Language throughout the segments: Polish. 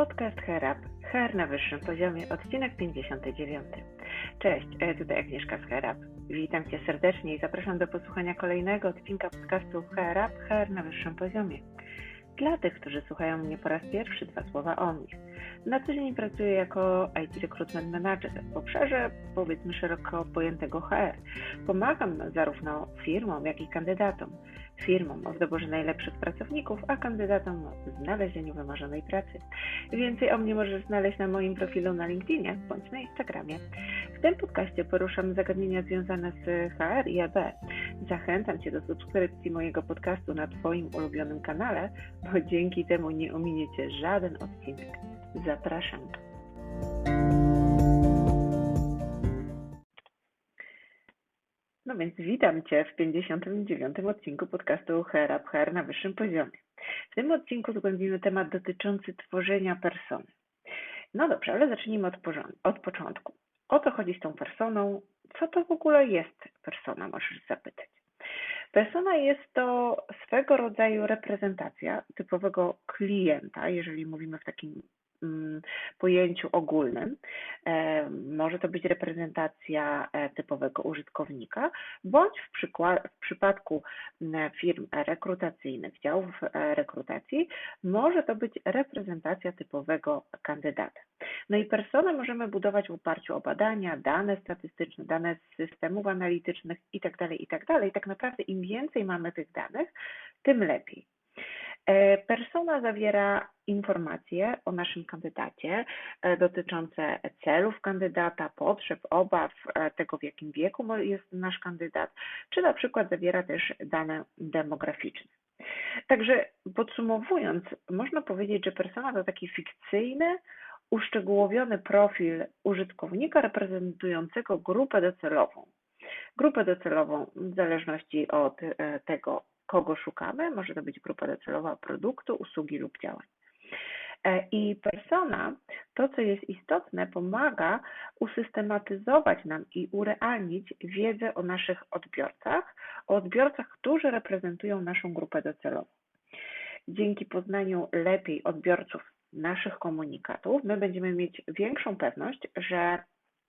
Podcast Herab, Her na wyższym poziomie, odcinek 59. Cześć, tutaj Agnieszka z Herab. Witam Cię serdecznie i zapraszam do posłuchania kolejnego odcinka podcastu Herab, Her na wyższym poziomie. Dla tych, którzy słuchają mnie po raz pierwszy, dwa słowa o mnie. Na co dzień pracuję jako IT Recruitment Manager w obszarze, powiedzmy, szeroko pojętego HR. Pomagam zarówno firmom, jak i kandydatom firmom o doborze najlepszych pracowników, a kandydatom w znalezieniu wymarzonej pracy. Więcej o mnie możesz znaleźć na moim profilu na LinkedInie bądź na Instagramie. W tym podcaście poruszam zagadnienia związane z HR i EB. Zachęcam Cię do subskrypcji mojego podcastu na Twoim ulubionym kanale, bo dzięki temu nie ominiecie żaden odcinek. Zapraszam. No więc witam Cię w 59. odcinku podcastu HR Up HR na wyższym poziomie. W tym odcinku zgłębimy temat dotyczący tworzenia persony. No dobrze, ale zacznijmy od, od początku. O co chodzi z tą personą? Co to w ogóle jest persona, możesz zapytać. Persona jest to swego rodzaju reprezentacja typowego klienta, jeżeli mówimy w takim pojęciu ogólnym. E, może to być reprezentacja e, typowego użytkownika, bądź w, w przypadku firm rekrutacyjnych, działów e, rekrutacji, może to być reprezentacja typowego kandydata. No i personę możemy budować w oparciu o badania, dane statystyczne, dane z systemów analitycznych itd., tak itd. Tak I tak naprawdę im więcej mamy tych danych, tym lepiej. E, persona zawiera informacje o naszym kandydacie e, dotyczące celów kandydata, potrzeb, obaw, e, tego w jakim wieku jest nasz kandydat, czy na przykład zawiera też dane demograficzne. Także podsumowując, można powiedzieć, że persona to taki fikcyjny, uszczegółowiony profil użytkownika reprezentującego grupę docelową. Grupę docelową w zależności od tego, kogo szukamy. Może to być grupa docelowa produktu, usługi lub działań. E, I persona, to co jest istotne, pomaga usystematyzować nam i urealnić wiedzę o naszych odbiorcach, o odbiorcach, którzy reprezentują naszą grupę docelową. Dzięki poznaniu lepiej odbiorców naszych komunikatów, my będziemy mieć większą pewność, że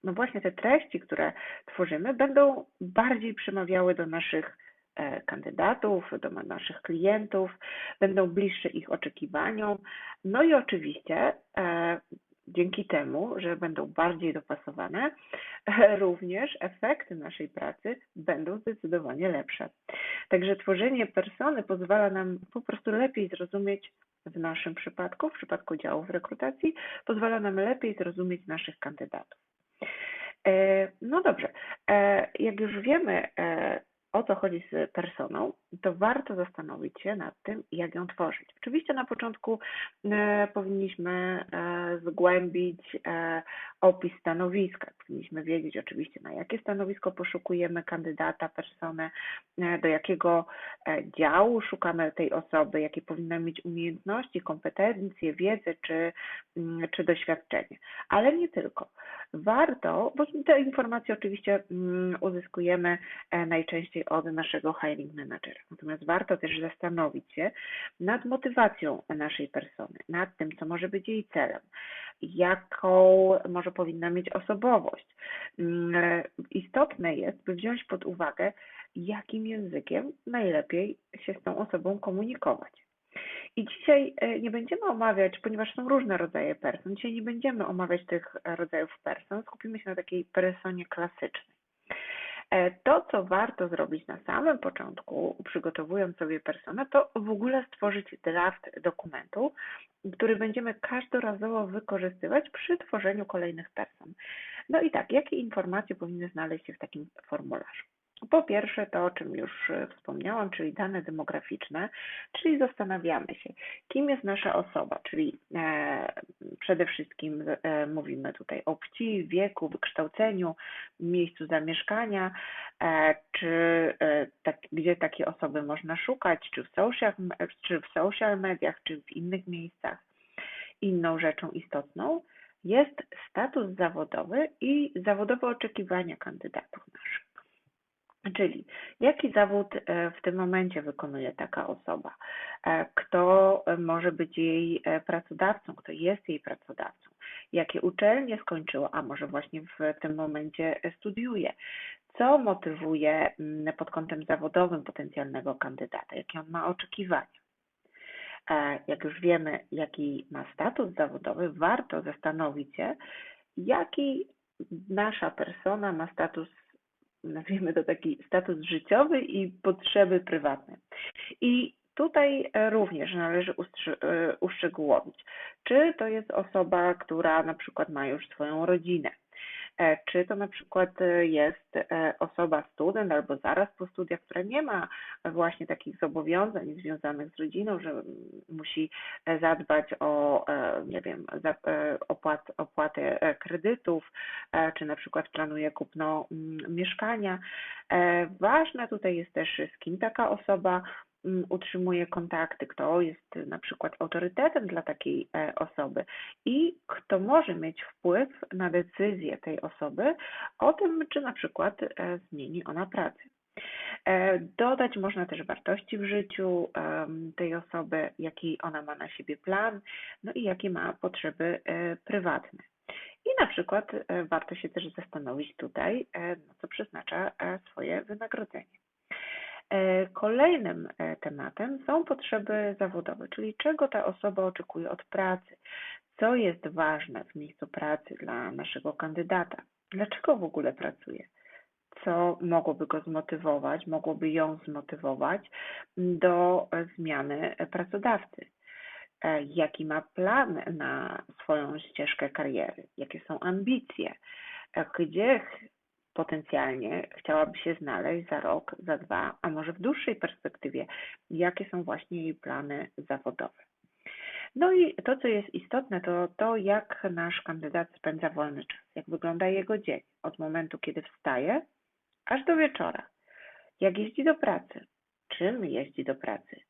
no właśnie te treści, które tworzymy, będą bardziej przemawiały do naszych kandydatów, do naszych klientów, będą bliższe ich oczekiwaniom. No i oczywiście e, dzięki temu, że będą bardziej dopasowane, również efekty naszej pracy będą zdecydowanie lepsze. Także tworzenie persony pozwala nam po prostu lepiej zrozumieć w naszym przypadku, w przypadku działów rekrutacji, pozwala nam lepiej zrozumieć naszych kandydatów. E, no dobrze, jak już wiemy, o co chodzi z personą, to warto zastanowić się nad tym, jak ją tworzyć. Oczywiście na początku e, powinniśmy e, zgłębić e, opis stanowiska. Powinniśmy wiedzieć oczywiście, na jakie stanowisko poszukujemy kandydata, personę, do jakiego działu szukamy tej osoby, jakie powinna mieć umiejętności, kompetencje, wiedzę czy, mm, czy doświadczenie. Ale nie tylko. Warto, bo te informacje oczywiście mm, uzyskujemy najczęściej od naszego hiring managera. Natomiast warto też zastanowić się nad motywacją naszej persony, nad tym, co może być jej celem, jaką może powinna mieć osobowość. Mm, istotne jest, by wziąć pod uwagę, jakim językiem najlepiej się z tą osobą komunikować. I dzisiaj e, nie będziemy omawiać, ponieważ są różne rodzaje person, dzisiaj nie będziemy omawiać tych rodzajów person, skupimy się na takiej personie klasycznej. E, to, co warto zrobić na samym początku, przygotowując sobie personę, to w ogóle stworzyć draft dokumentu, który będziemy każdorazowo wykorzystywać przy tworzeniu kolejnych person. No i tak, jakie informacje powinny znaleźć się w takim formularzu? Po pierwsze, to o czym już e, wspomniałam, czyli dane demograficzne, czyli zastanawiamy się, kim jest nasza osoba, czyli e, przede wszystkim e, mówimy tutaj o płci, wieku, wykształceniu, miejscu zamieszkania, czy tak, gdzie takie osoby można szukać, czy w, social, czy w social mediach, czy w innych miejscach. Inną rzeczą istotną jest status zawodowy i zawodowe oczekiwania kandydatów. Czyli jaki zawód e, w tym momencie wykonuje taka osoba? E, kto może być jej e, pracodawcą? Kto jest jej pracodawcą? Jakie uczelnie skończyła, a może właśnie w tym momencie studiuje? Co motywuje mm, pod kątem zawodowym potencjalnego kandydata? Jakie on ma oczekiwania? Jak już wiemy, jaki ma status zawodowy, warto zastanowić się, jaki nasza persona ma status nazwijmy to taki status życiowy i potrzeby prywatne. I tutaj e, również należy e, uszczegółowić, czy to jest osoba, która na przykład ma już swoją rodzinę, czy to na przykład e, jest e, osoba student albo zaraz po studiach, która nie ma właśnie takich zobowiązań związanych z rodziną, że musi zadbać o, nie wiem, opłat, opłatę kredytów, czy na przykład planuje kupno mm, mieszkania. Ważne tutaj jest też, z kim taka osoba utrzymuje kontakty, kto jest na przykład autorytetem dla takiej e, osoby i kto może mieć wpływ na decyzję tej osoby o tym, czy na przykład e, zmieni ona pracę. E, dodać można też wartości w życiu tej osoby, jaki ona ma na siebie plan, no i jakie ma potrzeby prywatne. I na przykład warto się też zastanowić tutaj, na co przeznacza swoje wynagrodzenie. E, kolejnym e, tematem są potrzeby zawodowe, czyli czego ta osoba oczekuje od pracy, co jest ważne w miejscu pracy dla naszego kandydata, dlaczego w ogóle pracuje, co mogłoby go zmotywować, mogłoby ją zmotywować do zmiany pracodawcy, e, jaki ma plan na swoją ścieżkę kariery, jakie są ambicje, gdzie potencjalnie chciałaby się znaleźć za rok, za dwa, a może w dłuższej perspektywie, jakie są właśnie jej plany zawodowe. No i to, co jest istotne, to to, jak nasz kandydat spędza wolny czas, jak wygląda jego dzień od momentu, kiedy wstaje, aż do wieczora. Jak jeździ do pracy, czym jeździ do pracy,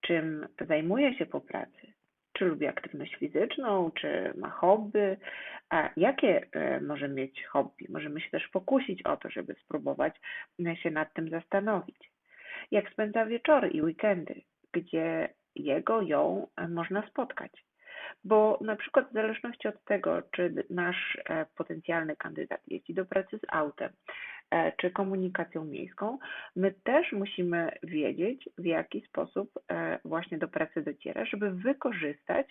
czym zajmuje się po pracy, czy lubi aktywność fizyczną, czy ma hobby, a jakie e, może mieć hobby. Możemy się też pokusić o to, żeby spróbować e, się nad tym zastanowić. Jak spędza wieczory i weekendy, gdzie jego, ją e, można spotkać. Bo na przykład w zależności od tego, czy nasz potencjalny kandydat jeździ do pracy z autem, czy komunikacją miejską, my też musimy wiedzieć, w jaki sposób e, właśnie do pracy dociera, żeby wykorzystać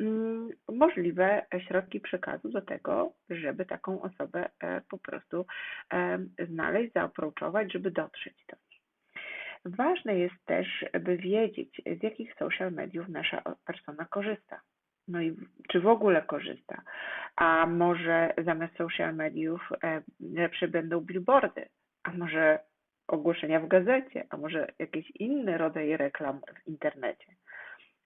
mm, możliwe środki przekazu do tego, żeby taką osobę e, po prostu znaleźć, zaoprochować, żeby dotrzeć do niej. Ważne jest też, by wiedzieć, z jakich social mediów nasza persona korzysta. No i czy w ogóle korzysta? A może zamiast social mediów e, lepsze będą billboardy? A może ogłoszenia w gazecie? A może jakiś inny rodzaj reklam w internecie?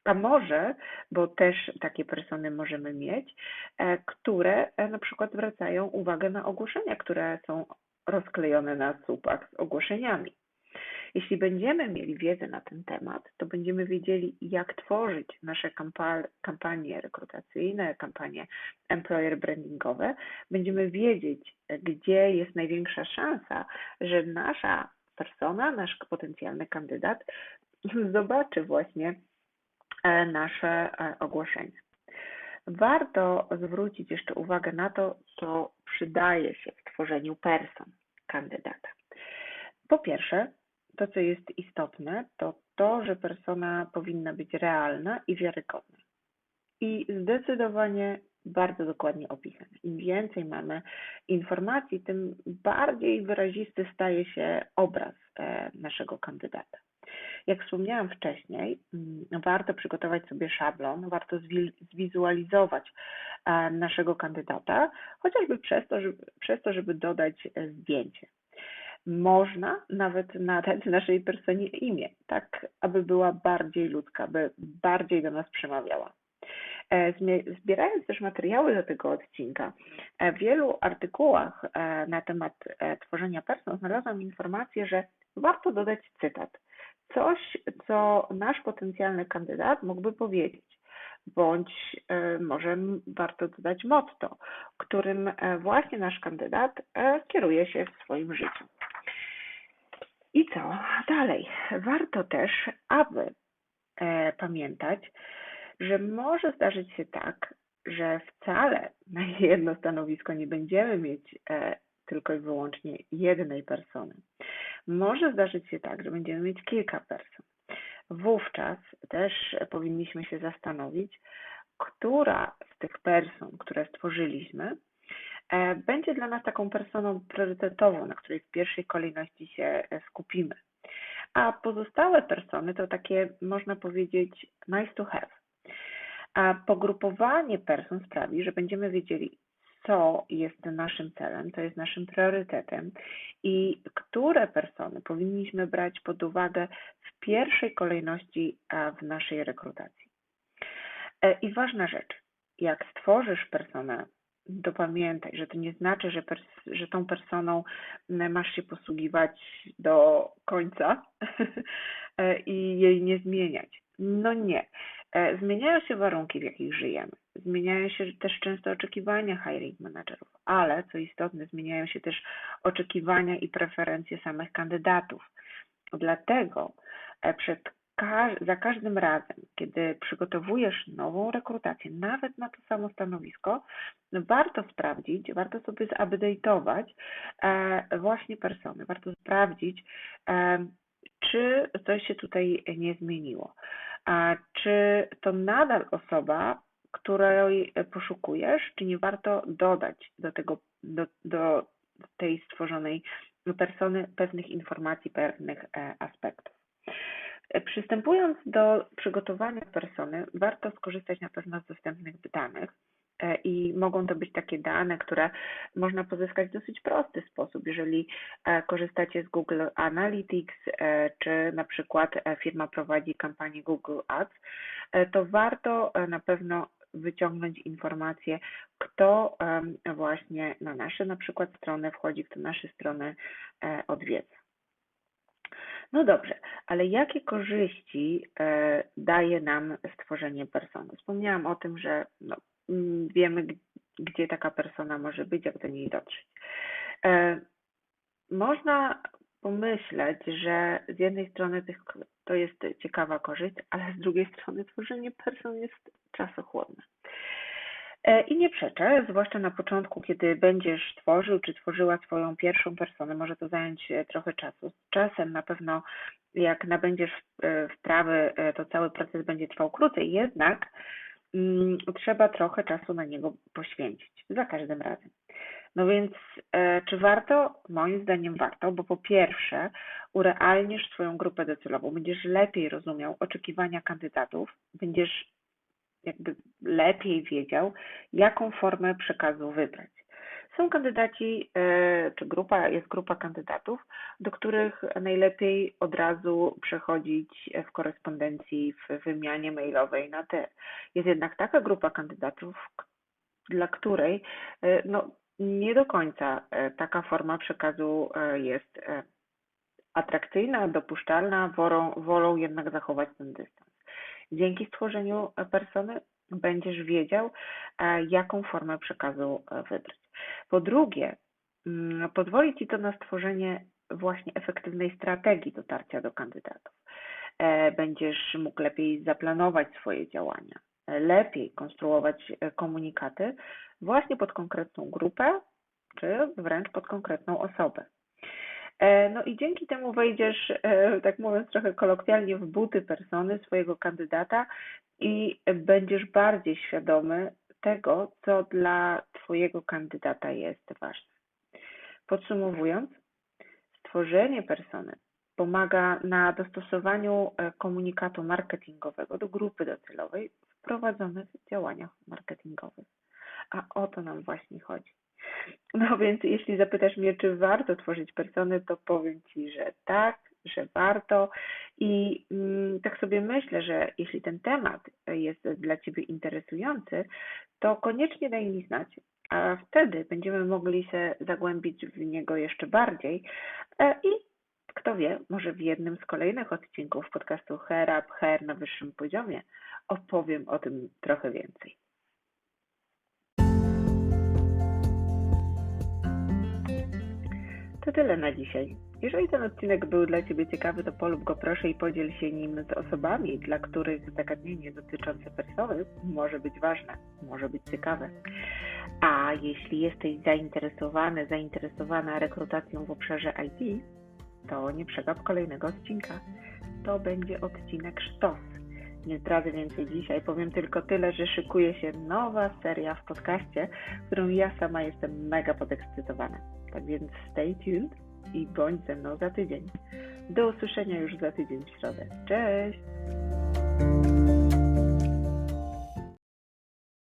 A może, bo też takie persony możemy mieć, e, które e, na przykład zwracają uwagę na ogłoszenia, które są rozklejone na słupach z ogłoszeniami. Jeśli będziemy mieli wiedzę na ten temat, to będziemy wiedzieli, jak tworzyć nasze kampanie rekrutacyjne, kampanie employer brandingowe. Będziemy wiedzieć, gdzie jest największa szansa, że nasza persona, nasz potencjalny kandydat zobaczy właśnie e, nasze e, ogłoszenie. Warto zwrócić jeszcze uwagę na to, co przydaje się w tworzeniu person kandydata. Po pierwsze, to, co jest istotne, to to, że persona powinna być realna i wiarygodna. I zdecydowanie bardzo dokładnie opisane. Im więcej mamy informacji, tym bardziej wyrazisty staje się obraz e, naszego kandydata. Jak wspomniałam wcześniej, mm, warto przygotować sobie szablon, warto zwizualizować e, naszego kandydata, chociażby przez to, żeby, przez to, żeby dodać e, zdjęcie można nawet nadać naszej personie imię, tak aby była bardziej ludzka, by bardziej do nas przemawiała. E, zbierając też materiały do tego odcinka, e, w wielu artykułach e, na temat tworzenia person znalazłam informację, że warto dodać cytat. Coś, co nasz potencjalny kandydat mógłby powiedzieć, bądź może warto dodać motto, którym właśnie nasz kandydat kieruje się w swoim życiu. I co dalej? Warto też, aby e, pamiętać, że może zdarzyć się tak, że wcale na jedno stanowisko nie będziemy mieć e, tylko i wyłącznie jednej persony. Może zdarzyć się tak, że będziemy mieć kilka person. Wówczas też powinniśmy się zastanowić, która z tych person, które stworzyliśmy, będzie dla nas taką personą priorytetową, na której w pierwszej kolejności się e, skupimy. A pozostałe persony to takie, można powiedzieć, nice to have. A pogrupowanie person sprawi, że będziemy wiedzieli, co jest naszym celem, co jest naszym priorytetem i które persony powinniśmy brać pod uwagę w pierwszej kolejności w naszej rekrutacji. E, I ważna rzecz, jak stworzysz personę, to pamiętaj, że to nie znaczy, że, pers- że tą personą masz się posługiwać do końca e, i jej nie zmieniać. No nie. E, zmieniają się warunki, w jakich żyjemy. Zmieniają się też często oczekiwania hiring managerów, ale co istotne, zmieniają się też oczekiwania i preferencje samych kandydatów. Dlatego e, przed za każdym razem, kiedy przygotowujesz nową rekrutację, nawet na to samo stanowisko, warto sprawdzić, warto sobie zupdate'ować e, właśnie persony, warto sprawdzić, czy coś się tutaj nie zmieniło. A czy to nadal osoba, której poszukujesz, czy nie warto dodać do tego, do, do tej stworzonej persony pewnych informacji, pewnych e, aspektów. Przystępując do przygotowania persony, warto skorzystać na pewno z dostępnych danych E, i mogą to być takie dane, które można pozyskać w dosyć prosty sposób. Jeżeli e, korzystacie z Google Analytics, e, czy na przykład firma prowadzi kampanię Google Ads, to warto na pewno wyciągnąć informacje, kto właśnie na nasze na przykład strony wchodzi, kto nasze strony odwiedza. No dobrze, ale jakie korzyści daje nam stworzenie persony? Wspomniałam o tym, że no, Mm, wiemy, gdzie taka persona może być, jak do niej dotrzeć. E, można pomyśleć, że z jednej strony to jest ciekawa korzyść, ale z drugiej strony tworzenie person jest czasochłonne. E, I nie przeczę, zwłaszcza na początku, kiedy będziesz tworzył czy tworzyła swoją pierwszą personę, może to zająć e, trochę czasu. Czasem na pewno, jak nabędziesz wprawy, to cały proces będzie trwał krócej, jednak Mm, trzeba trochę czasu na niego poświęcić, za każdym razem. No więc, e, czy warto? Moim zdaniem warto, bo po pierwsze, urealnisz swoją grupę docelową, będziesz lepiej rozumiał oczekiwania kandydatów, będziesz jakby lepiej wiedział, jaką formę przekazu wybrać. Są kandydaci, e, czy grupa, jest grupa kandydatów, do których najlepiej od razu przechodzić w korespondencji, w wymianie mailowej na te. Jest jednak taka grupa kandydatów, dla której e, no, nie do końca e, taka forma przekazu jest atrakcyjna, dopuszczalna, wolą, wolą jednak zachować ten dystans. Dzięki stworzeniu persony będziesz wiedział, jaką formę przekazu wybrać. Po drugie, mm, pozwoli Ci to na stworzenie właśnie efektywnej strategii dotarcia do kandydatów. E, będziesz mógł lepiej zaplanować swoje działania, lepiej konstruować e, komunikaty właśnie pod konkretną grupę, czy wręcz pod konkretną osobę. E, no i dzięki temu wejdziesz, tak mówiąc trochę kolokwialnie, w buty persony swojego kandydata i będziesz bardziej świadomy tego, co dla Twojego kandydata jest ważne. Podsumowując, stworzenie persony pomaga na dostosowaniu e, komunikatu marketingowego do grupy docelowej w prowadzonych działaniach marketingowych. A o to nam właśnie chodzi. No więc jeśli zapytasz mnie, czy warto tworzyć persony, to powiem Ci, że tak, że warto. I mm, tak sobie myślę, że jeśli ten temat jest dla Ciebie interesujący, to koniecznie daj mi znać, a wtedy będziemy mogli się zagłębić w niego jeszcze bardziej e, i kto wie, może w jednym z kolejnych odcinków podcastu Hair Up, Hair na wyższym poziomie opowiem o tym trochę więcej. To tyle na dzisiaj. Jeżeli ten odcinek był dla Ciebie ciekawy, to polub go proszę i podziel się nim z osobami, dla których zagadnienie dotyczące persony może być ważne, może być ciekawe. A jeśli jesteś zainteresowany, zainteresowana rekrutacją w obszarze IT, to nie przegap kolejnego odcinka. To będzie odcinek sztos. Nie zdradzę więcej dzisiaj, powiem tylko tyle, że szykuje się nowa seria w podcaście, którą ja sama jestem mega podekscytowana. Tak więc stay tuned i bądź ze mną za tydzień. Do usłyszenia już za tydzień w środę. Cześć!